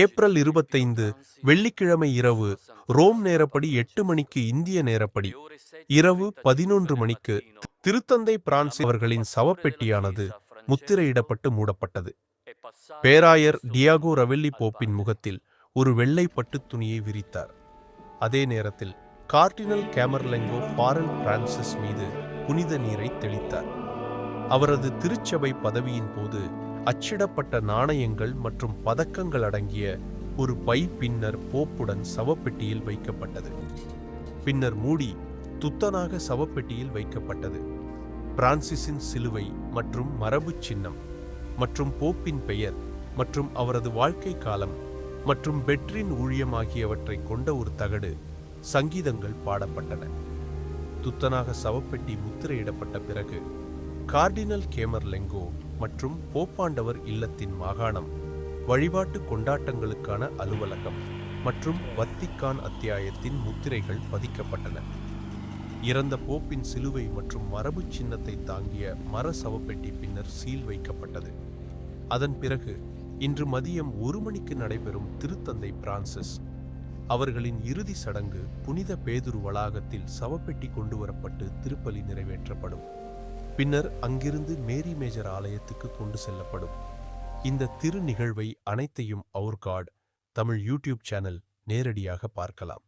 April இருபத்தைந்து வெள்ளிக்கிழமை இரவு ரோம் நேரப்படி எட்டு மணிக்கு இந்திய நேரப்படி. இரவு பதினொன்று மணிக்கு திருத்தந்தை பிரான்சி அவர்களின் சவப்பெட்டியானது முத்திரையிடப்பட்டு மூடப்பட்டது. பேராயர் டியாகோ ரவெல்லி போப்பின் முகத்தில் ஒரு வெள்ளை பட்டுத் துணியை விரித்தார். அதே நேரத்தில் கார்டினல் கேமர்லெங்கோ பாரல் பிரான்சிஸ் மீது புனித நீரை தெளித்தார். அவரது திருச்சபை பதவியின் போது அச்சிடப்பட்ட நாணயங்கள் மற்றும் பதக்கங்கள் அடங்கிய ஒரு பை பின்னர் போப்புடன் சவப்பெட்டியில் வைக்கப்பட்டது. பின்னர் மூடி துத்தனாக சவப்பெட்டியில் வைக்கப்பட்டது. பிரான்சிஸின் சிலுவை மற்றும் மரபுச் சின்னம் மற்றும் போப்பின் பெயர் மற்றும் அவரது வாழ்க்கை காலம் மற்றும் பெட்ரின் ஊழியம் ஆகியவற்றை கொண்ட ஒரு தகடு சங்கீதங்கள் பாடப்பட்டன. துத்தனாக சவப்பெட்டி முத்திரையிடப்பட்ட பிறகு கார்டினல் கேமர் லெங்கோ மற்றும் போப்பாண்டவர் இல்லத்தின் மாகாணம் வழிபாட்டு கொண்டாட்டங்களுக்கான அலுவலகம் மற்றும் வத்திக்கான் அத்தியாயத்தின் முத்திரைகள் பதிக்கப்பட்டன. இறந்த போப்பின் சிலுவை மற்றும் மரபுச் சின்னத்தை தாங்கிய மர சவப்பெட்டி பின்னர் சீல் வைக்கப்பட்டது. அதன் பிறகு இன்று மதியம் ஒரு மணிக்கு நடைபெறும் திருத்தந்தை பிரான்சிஸ் அவர்களின் இறுதி சடங்கு புனித பேதுரு வளாகத்தில் சவப்பெட்டி கொண்டு வரப்பட்டு திருப்பலி நிறைவேற்றப்படும். பின்னர் அங்கிருந்து மேரி மேஜர் ஆலயத்துக்கு கொண்டு செல்லப்படும். இந்த திரு நிகழ்வை அனைத்தையும் அவர் காட் தமிழ் யூடியூப் சேனல் நேரடியாக பார்க்கலாம்.